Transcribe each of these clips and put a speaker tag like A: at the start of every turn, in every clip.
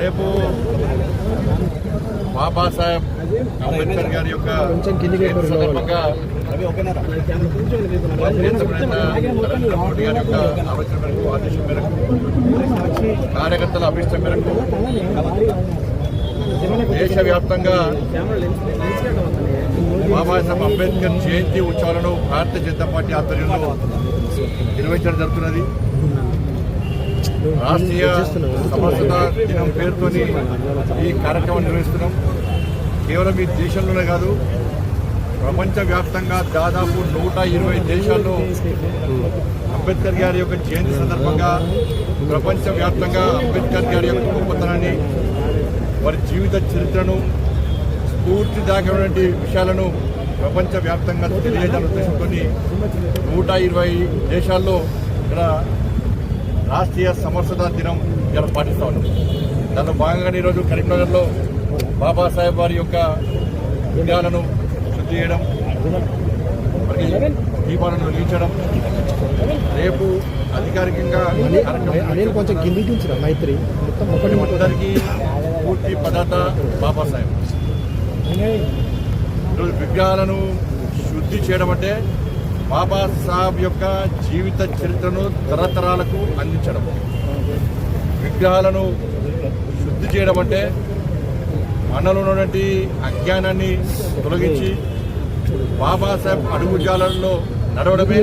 A: రేపు బాబాసాహెబ్ అంబేద్కర్ గారి యొక్క సందర్భంగా గారి యొక్క ఆలోచన మేరకు ఆదేశం మేరకు కార్యకర్తల అభిష్టం మేరకు దేశవ్యాప్తంగా బాబాసాహెబ్ అంబేద్కర్ జయంతి ఉత్సవాలను భారతీయ జనతా పార్టీ ఆధ్వర్యంలో నిర్వహించడం జరుగుతున్నది. రాష్ట్రీయ సమర్థత దినం పేరుతోని ఈ కార్యక్రమం నిర్వహిస్తున్నాం. కేవలం ఈ దేశంలోనే కాదు ప్రపంచవ్యాప్తంగా దాదాపు నూట ఇరవై దేశాల్లో అంబేద్కర్ గారి యొక్క జయంతి సందర్భంగా ప్రపంచవ్యాప్తంగా అంబేద్కర్ గారి యొక్క గొప్పతనాన్ని వారి జీవిత చరిత్రను స్ఫూర్తిదాయకమైనటువంటి విషయాలను ప్రపంచవ్యాప్తంగా తెలియజేయాలనే ఉద్దేశంతో నూట ఇరవై దేశాల్లో ఇక్కడ రాష్ట్రీయ సమర్థత దినం ఇలా పాటిస్తా ఉన్నాం. దానిలో భాగంగా ఈరోజు కరీంనగర్లో బాబాసాహెబ్ వారి యొక్క విగ్రహాలను శుద్ధి చేయడం మరి దీపాలను వెలిగించడం. రేపు అధికారికంగా
B: కొంచెం దించిన మైత్రి. మొత్తం ఒకటి
A: ఒకటి అందరికీ పూర్తి పదార్థ బాబాసాహెబ్. ఈరోజు విగ్రహాలను శుద్ధి చేయడం అంటే బాబాసాహెబ్ యొక్క జీవిత చరిత్రను తరతరాలకు అందించడం. విగ్రహాలను శుద్ధి చేయడం అంటే మనలో ఉన్నటువంటి అజ్ఞానాన్ని తొలగించి బాబాసాహెబ్ అడుగుజాలల్లో నడవడమే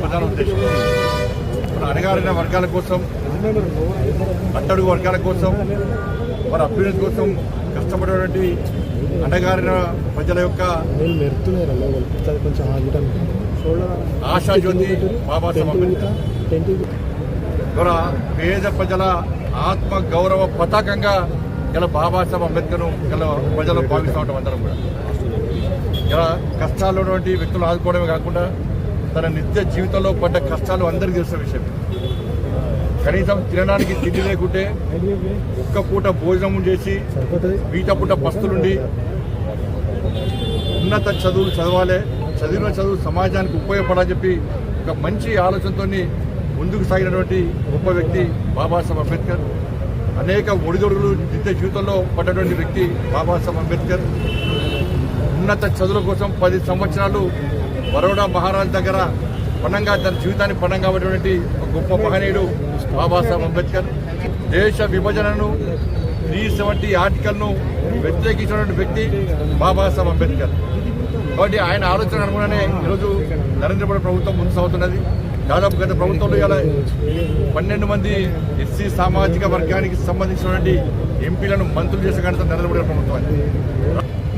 A: ప్రధాన ఉద్దేశం. మన అణగారిన వర్గాల కోసం అట్టడుగు వర్గాల కోసం వారి అభ్యున్నతి కోసం కష్టపడేటువంటి అణగారిన ప్రజల యొక్క ఆశాజ్యోతి బాబాసాహెబ్ అంబేద్కర్ ద్వారా పేద ప్రజల ఆత్మ గౌరవ పతాకంగా ఇలా బాబాసాహెబ్ అంబేద్కర్ ఇలా ప్రజలు భావిస్తూ ఉంటాం అందరం కూడా. ఇలా కష్టాల్లో ఉన్నటువంటి వ్యక్తులు ఆదుకోవడమే కాకుండా తన నిత్య జీవితంలో పడ్డ కష్టాలు అందరికీ తెలిసిన విషయం. కనీసం తినడానికి తిండి లేకుంటే ఒక్క పూట భోజనం చేసి మిగతా పూట పస్తులుండి ఉన్నత చదువులు చదవాలి. చదివిన చదువు సమాజానికి ఉపయోగపడాలని చెప్పి ఒక మంచి ఆలోచనతో ముందుకు సాగినటువంటి గొప్ప వ్యక్తి బాబాసాహెబ్ అంబేద్కర్. అనేక ఒడిదొడుగులు నిత్య జీవితంలో పడ్డటువంటి వ్యక్తి బాబాసాహెబ్ అంబేద్కర్. ఉన్నత చదువుల కోసం పది సంవత్సరాలు బరోడా మహారాజ్ దగ్గర పణంగా తన జీవితాన్ని పణంగా పడినటువంటి ఒక గొప్ప మహనీయుడు. బాబాసాహెబ్ అంబేద్కర్ దేశ విభజనను త్రీ సెవెంటీ ఆర్టికల్ను వ్యతిరేకించినటువంటి వ్యక్తి బాబాసాహెబ్ అంబేద్కర్. కాబట్టి ఆయన ఆలోచన అనుగుణనే ఈరోజు నరేంద్ర మోడీ ప్రభుత్వం ముందు సాగుతున్నది. దాదాపు గత ప్రభుత్వంలో ఇలా పన్నెండు మంది ఎస్సీ సామాజిక వర్గానికి సంబంధించినటువంటి ఎంపీలను మంత్రులు చేసే కనుక నరేంద్ర మోడీ ప్రభుత్వాన్ని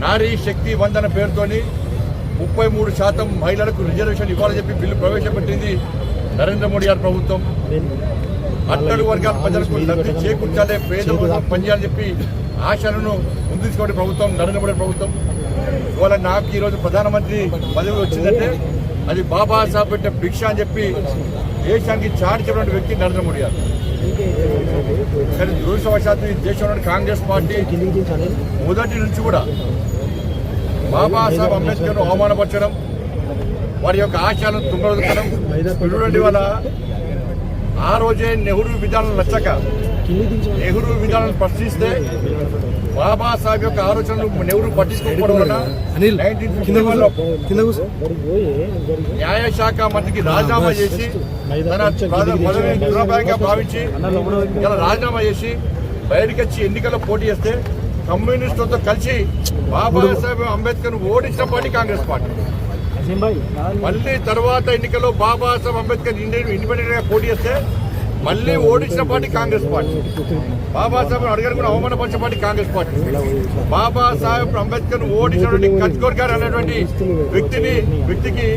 A: నారీ శక్తి వందన పేరుతోని ముప్పై మూడు శాతం మహిళలకు రిజర్వేషన్ ఇవ్వాలని చెప్పి బిల్లు ప్రవేశపెట్టింది నరేంద్ర మోడీ గారి ప్రభుత్వం. అట్టడు వర్గాల ప్రజలకు లబ్ధి చేకూర్చాలే పేద కోసం పనిచేయాలని చెప్పి ఆశలను ముందుకోవడం ప్రభుత్వం నరేంద్ర మోడీ ప్రభుత్వం. ఇవాళ నాకు ఈరోజు ప్రధానమంత్రి పదవి వచ్చిందంటే అది బాబాసాహెబ్ పెట్టే భిక్ష అని చెప్పి దేశానికి చాటి చెప్పినటువంటి వ్యక్తి నరేంద్ర మోడీ గారు. కానీ దురదృష్టవశాత్తు ఈ దేశంలోని కాంగ్రెస్ పార్టీ మొదటి నుంచి కూడా బాబాసాహెబ్ అంబేద్కర్ అవమానపరచడం వారి యొక్క ఆశయాలను తుంగదొక్కడం ఇటువంటి వల్ల ఆ రోజే నెహ్రూ విధానం నచ్చక నెహ్రూ విధానాలను ప్రశ్నిస్తే బాబాసాహెబ్ యొక్క ఆలోచనలు నెహ్రూ పట్టించుకోకపోవడం వల్ల
B: అనిల్ కింద
A: 1951 లో
B: కూర్చో కింద కూర్చో.
A: న్యాయశాఖ మంత్రికి రాజీనామా చేసి తన పద- పదవిని దురాపాయంగా భావించి ఇలా రాజీనామా చేసి బయటకు వచ్చి ఎన్నికల్లో పోటీ చేస్తే కమ్యూనిస్టులతో కలిసి బాబాసాహెబ్ అంబేద్కర్ ఓడించిన పార్టీ కాంగ్రెస్ పార్టీ. మళ్ళీ తర్వాత ఎన్నికల్లో బాబాసాహెబ్ అంబేద్కర్ ఇండియన్ ఇండిపెండెంట్గా పోటీ చేస్తే మళ్ళీ ఓడించిన పార్టీ కాంగ్రెస్ పార్టీ. బాబాసాహెబ్ అడిగారు కూడా అవమానపరిచిన పార్టీ కాంగ్రెస్ పార్టీ. బాబాసాహెబ్ అంబేద్కర్ ఓడించినటువంటి కజ్గోర్ గారు అనేటువంటి వ్యక్తిని వ్యక్తికి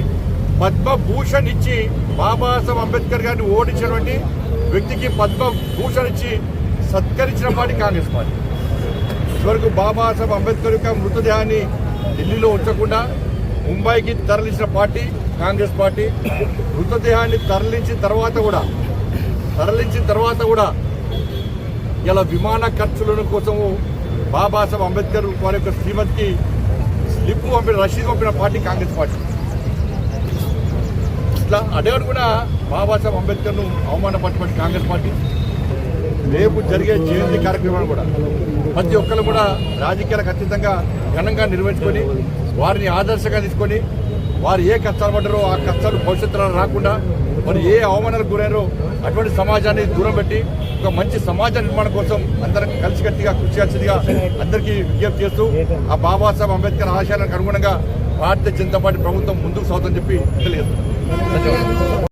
A: పద్మభూషణ్ ఇచ్చి బాబాసాహెబ్ అంబేద్కర్ గారిని ఓడించినటువంటి వ్యక్తికి పద్మభూషణ్ ఇచ్చి సత్కరించిన పార్టీ కాంగ్రెస్ పార్టీ. చివరకు బాబాసాహెబ్ అంబేద్కర్ యొక్క మృతదేహాన్ని ఢిల్లీలో ఉంచకుండా ముంబైకి తరలించిన పార్టీ కాంగ్రెస్ పార్టీ మృతదేహాన్ని తరలించిన తర్వాత కూడా తరలించిన తర్వాత కూడా ఇలా విమాన ఖర్చుల కోసము బాబాసాహెబ్ అంబేద్కర్ వారి యొక్క శ్రీమతికి స్లిప్ పంపిన రషీద్ పంపిన పార్టీ కాంగ్రెస్ పార్టీ. ఇట్లా అడగాడు కూడా బాబాసాహెబ్ అంబేద్కర్ను అవమానపరచబడి కాంగ్రెస్ పార్టీ. రేపు జరిగే జయంతి కార్యక్రమాలు కూడా ప్రతి ఒక్కరు కూడా రాజకీయాలకు అతీతంగా ఘనంగా నిర్వహించుకొని వారిని ఆదర్శంగా తీసుకొని వారు ఏ కష్టాలు పడ్డారో ఆ కష్టాలు భవిష్యత్తులో రాకుండా మరి ఏ అవమానాలకు గురైనారో అటువంటి సమాజాన్ని దూరం పెట్టి ఒక మంచి సమాజ నిర్మాణం కోసం అందరం కలిసికట్టిగా కృషి చేయాల్సిందిగా అందరికీ విజ్ఞప్తి చేస్తూ ఆ బాబాసాహెబ్ అంబేద్కర్ ఆశయాలకు అనుగుణంగా భారతీయ జనతా పార్టీ ప్రభుత్వం ముందుకు సాగుతుందని చెప్పి తెలియజేస్తున్నాం.